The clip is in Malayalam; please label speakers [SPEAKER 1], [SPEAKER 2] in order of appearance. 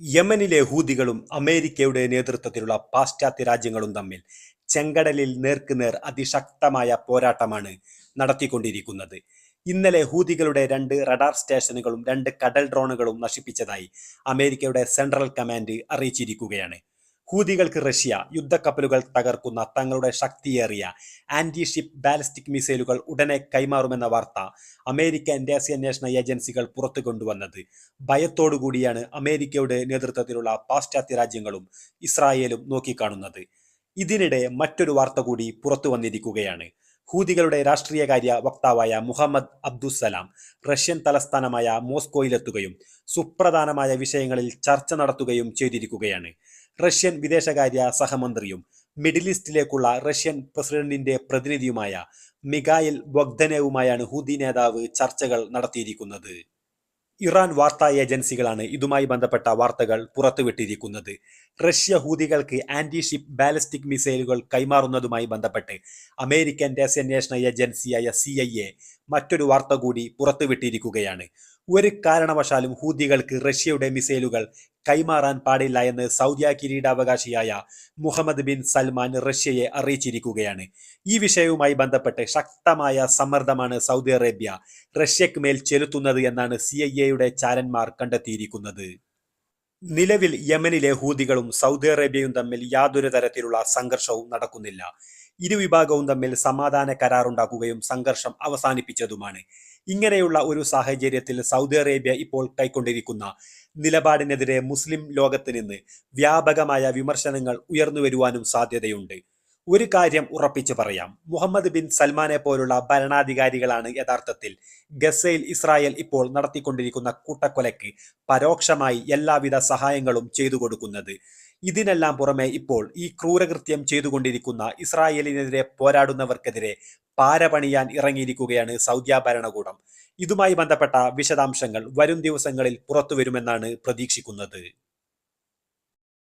[SPEAKER 1] യമനിലെ ഹൂതികളും അമേരിക്കയുടെ നേതൃത്വത്തിലുള്ള പാശ്ചാത്യ രാജ്യങ്ങളും തമ്മിൽ ചെങ്കടലിൽ നേർക്കുനേർ അതിശക്തമായ പോരാട്ടമാണ് നടത്തിക്കൊണ്ടിരിക്കുന്നത്. ഇന്നലെ ഹൂതികളുടെ രണ്ട് റഡാർ സ്റ്റേഷനുകളും രണ്ട് കടൽ ഡ്രോണുകളും നശിപ്പിച്ചതായി അമേരിക്കയുടെ സെൻട്രൽ കമാൻഡ് അറിയിച്ചിരിക്കുകയാണ്. ഹൂതികൾക്ക് റഷ്യ യുദ്ധക്കപ്പലുകൾ തകർക്കുന്ന തങ്ങളുടെ ശക്തിയേറിയ ആന്റി ഷിപ്പ് ബാലിസ്റ്റിക് മിസൈലുകൾ ഉടനെ കൈമാറുമെന്ന വാർത്ത അമേരിക്കൻ രഹസ്യാന്വേഷണ ഏജൻസികൾ പുറത്തു കൊണ്ടുവന്നത് ഭയത്തോടുകൂടിയാണ് അമേരിക്കയുടെ നേതൃത്വത്തിലുള്ള പാശ്ചാത്യ രാജ്യങ്ങളും ഇസ്രായേലും നോക്കിക്കാണുന്നത്. ഇതിനിടെ മറ്റൊരു വാർത്ത കൂടി പുറത്തു വന്നിരിക്കുകയാണ് ഹൂതികളുടെ രാഷ്ട്രീയകാര്യ വക്താവായ മുഹമ്മദ് അബ്ദുസലാം റഷ്യൻ തലസ്ഥാനമായ മോസ്കോയിലെത്തുകയും സുപ്രധാനമായ വിഷയങ്ങളിൽ ചർച്ച നടത്തുകയും ചെയ്തിരിക്കുകയാണ്. റഷ്യൻ വിദേശകാര്യ സഹമന്ത്രിയും മിഡിൽ ഈസ്റ്റിലേക്കുള്ള റഷ്യൻ പ്രസിഡന്റിന്റെ പ്രതിനിധിയുമായ മിഗായിൽ ബൊഗ്ദനേവുമായാണ് ഹൂതി നേതാവ് ചർച്ചകൾ നടത്തിയിരിക്കുന്നത്. ഇറാൻ വാർത്താ ഏജൻസികളാണ് ഇതുമായി ബന്ധപ്പെട്ട വാർത്തകൾ പുറത്തുവിട്ടിരിക്കുന്നത്. റഷ്യ ഹൂതികൾക്ക് ആന്റി ഷിപ്പ് ബാലിസ്റ്റിക് മിസൈലുകൾ കൈമാറുന്നതുമായി ബന്ധപ്പെട്ട് അമേരിക്കൻ രഹസ്യാന്വേഷണ ഏജൻസിയായ സി ഐ എ മറ്റൊരു വാർത്ത കൂടി പുറത്തുവിട്ടിരിക്കുകയാണ്. ഒരു കാരണവശാലും ഹൂതികൾക്ക് റഷ്യയുടെ മിസൈലുകൾ കൈമാറാൻ പാടില്ല എന്ന് സൗദി കിരീടാവകാശിയായ മുഹമ്മദ് ബിൻ സൽമാൻ റഷ്യയെ അറിയിച്ചിരിക്കുകയാണ്. ഈ വിഷയവുമായി ബന്ധപ്പെട്ട് ശക്തമായ സമ്മർദ്ദമാണ് സൗദി അറേബ്യ റഷ്യക്ക് മേൽ ചെലുത്തുന്നത് എന്നാണ് സി ഐ എയുടെ ചാരന്മാർ കണ്ടെത്തിയിരിക്കുന്നത്. നിലവിൽ യമനിലെ ഹൂതികളും സൗദി അറേബ്യയും തമ്മിൽ യാതൊരു തരത്തിലുള്ള സംഘർഷവും നടക്കുന്നില്ല. ഇരുവിഭാഗവും തമ്മിൽ സമാധാന കരാറുണ്ടാക്കുകയും സംഘർഷം അവസാനിപ്പിച്ചതുമാണ്. ഇങ്ങനെയുള്ള ഒരു സാഹചര്യത്തിൽ സൗദി അറേബ്യ ഇപ്പോൾ കൈക്കൊണ്ടിരിക്കുന്ന നിലപാടിനെതിരെ മുസ്ലിം ലോകത്ത് നിന്ന് വ്യാപകമായ വിമർശനങ്ങൾ ഉയർന്നു വരുവാനും സാധ്യതയുണ്ട്. ഒരു കാര്യം ഉറപ്പിച്ചു പറയാം. മുഹമ്മദ് ബിൻ സൽമാനെ പോലുള്ള ഭരണാധികാരികളാണ് യഥാർത്ഥത്തിൽ ഗസയിൽ ഇസ്രായേൽ ഇപ്പോൾ നടത്തിക്കൊണ്ടിരിക്കുന്ന കൂട്ടക്കൊലയ്ക്ക് പരോക്ഷമായി എല്ലാവിധ സഹായങ്ങളും ചെയ്തു കൊടുക്കുന്നത്. ഇതിനെല്ലാം പുറമെ ഇപ്പോൾ ഈ ക്രൂരകൃത്യം ചെയ്തുകൊണ്ടിരിക്കുന്ന ഇസ്രായേലിനെതിരെ പോരാടുന്നവർക്കെതിരെ പാരപണിയാൻ ഇറങ്ങിയിരിക്കുകയാണ് സൗദ്യ ഭരണകൂടം ഇതുമായി ബന്ധപ്പെട്ട വിശദാംശങ്ങൾ വരും ദിവസങ്ങളിൽ പുറത്തുവരുമെന്നാണ് പ്രതീക്ഷിക്കുന്നത്.